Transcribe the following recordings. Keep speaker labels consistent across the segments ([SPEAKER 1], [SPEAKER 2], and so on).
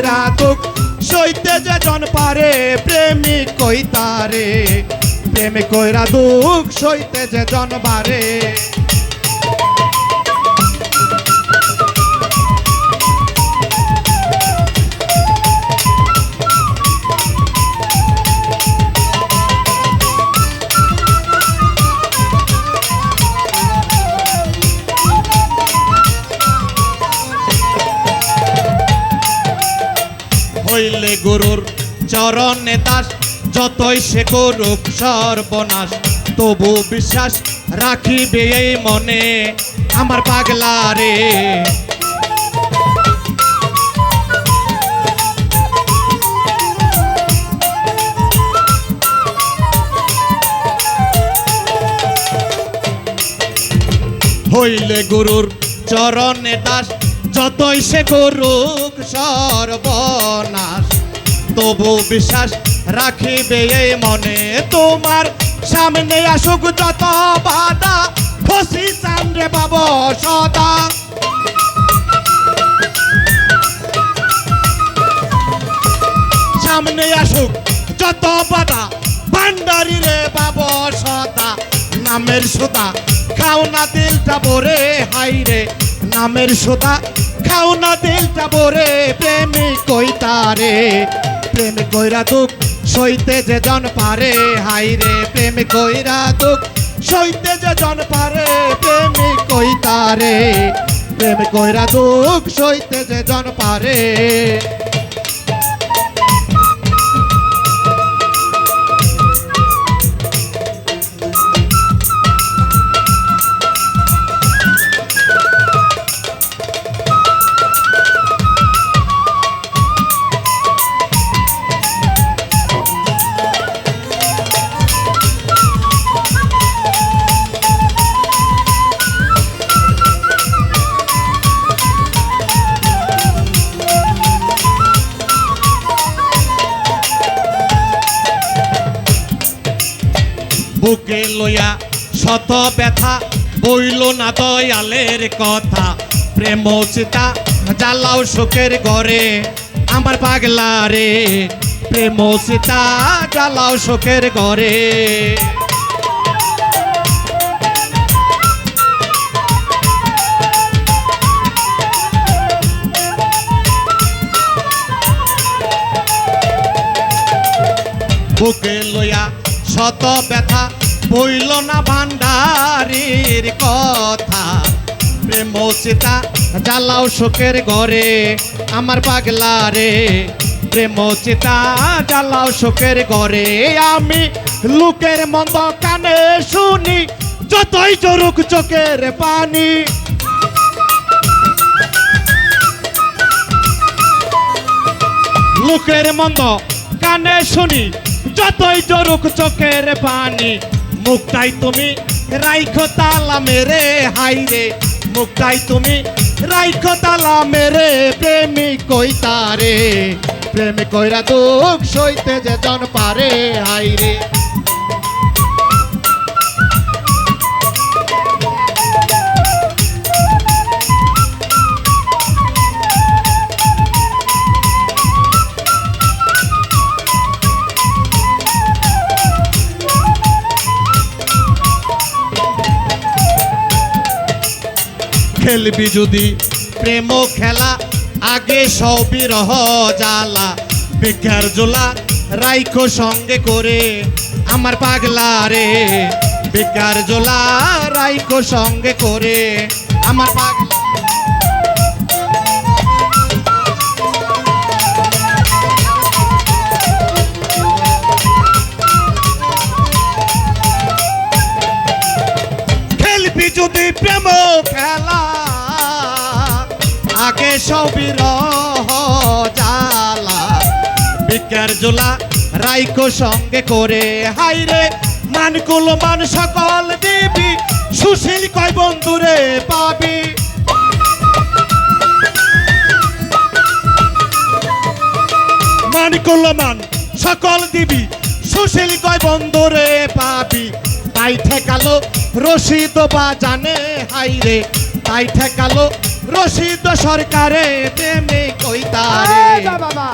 [SPEAKER 1] দুঃখ সইতে যে জন পারে প্রেমিক কইতারে প্রেমিক কইরা দুঃখ সইতে যে জন বারে? চরণে দাস, যতই সে করুক সর্বনাশ, তবু বিশ্বাস রাখিবে এই মনে আমার পাগলা রে। হইলে গুরুর চরণে দাস, যতই সে করুক সর্বনাশ। তবু বিশ্বাস রাখিবে এই মনে তোমার। সামনে আসুক যত বাধা ফসি চান্দ্রে পাব সদা। সামনে আসুক যত বাধা, ভান্ডারি রে পাব সদা। নামের সোদা খাও না দিলটা ভরে, হাই রে। নামের সোদা খাও না দিলটা ভরে, প্রেমিক কইতারে প্রেমিক কইরা দুঃখ, সইতে যে জন পারে হাই রে প্রেম কইরা দুঃখ, সইতে যে জন পারে, প্রেম কইতারে প্রেম কইরা দুঃখ, সইতে যে জন পারে। বুকে লইয়া শত ব্যথা বইল না দয়ালের কথা। প্রেম চিতা জ্বালাও সুখের ঘরে আমার পাগলা রে। প্রেম সীতা জ্বালাও সুখের ঘরে বুকে শত ব্যথা বইল না ভান্ডারির কথা। প্রেম চিতা জ্বালাও শোকের ঘরে, আমার পাগলা রে। প্রেম চিতা জ্বালাও শোকের ঘরে, আমি লোকের মন্দ কানে শুনি, যতই জরুক চোখের পানি। লোকের মন্দ কানে শুনি যতই জরুক চোখের পানি, মুক্তাই তুমি রাইখো তালা মেরে হাইরে মুক্তাই তুমি রাইখো তালা মেরে, প্রেমী কই তারে? প্রেমী কইরা দুঃখ সইতে যে জন পারে, হাই খেলবি যদি। প্রেম খেলা, আগে সবই রহ জ্বালা। বেকার জোলা রাইখো সঙ্গে করে আমার পাগলা রে। বেকার জোলা রাইখো সঙ্গে করে আমার পাগলা আগে জ্বালা। বিজ্ঞার জোলা রাইকো সঙ্গে করে। হাইরে মানকুল মান সকল দিবি, সুশীল কয় বন্ধুরে পাবি। মানকুল মান সকল দিবি, সুশীল কয় বন্ধুরে পাবি। তাই ঠেকালো রশিদ বা জানে হাইরে তাই ঠেকালো রশিদ সরকারে প্রেমে কইতারে বাবা।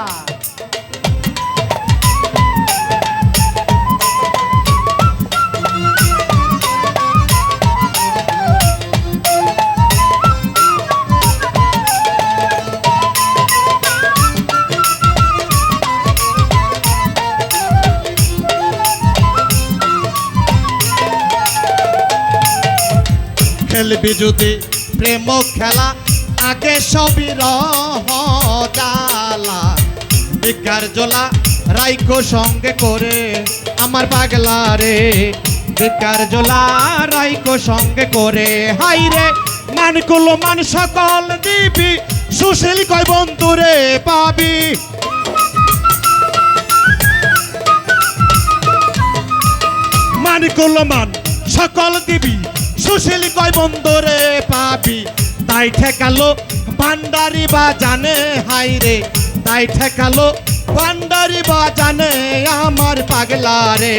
[SPEAKER 1] খেলবি যদি প্রেম খেলা, আগে সবই রহ জালা বেকার জোলা রাইকো সঙ্গে করে আমার পাগলা রে। বেকার জোলা রাইকো সঙ্গে করে। হাই রে, মান কুলো মান সকল দিবি, সুশীল কয় বন্ধুরে পাবি। মান কুলো মান সকল দিবি সুশীল কয় বন্দরে পাবি তাই ঠেকালো ভান্ডারি বা জানে হাই রে, তাই ঠেকালো ভান্ডারি বা জানে আমার পাগলা রে।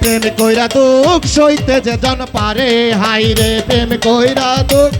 [SPEAKER 1] প্রেম কইরা দুঃখ সইতে যে জন পারে, হাই রে, প্রেম কইরা দুঃখ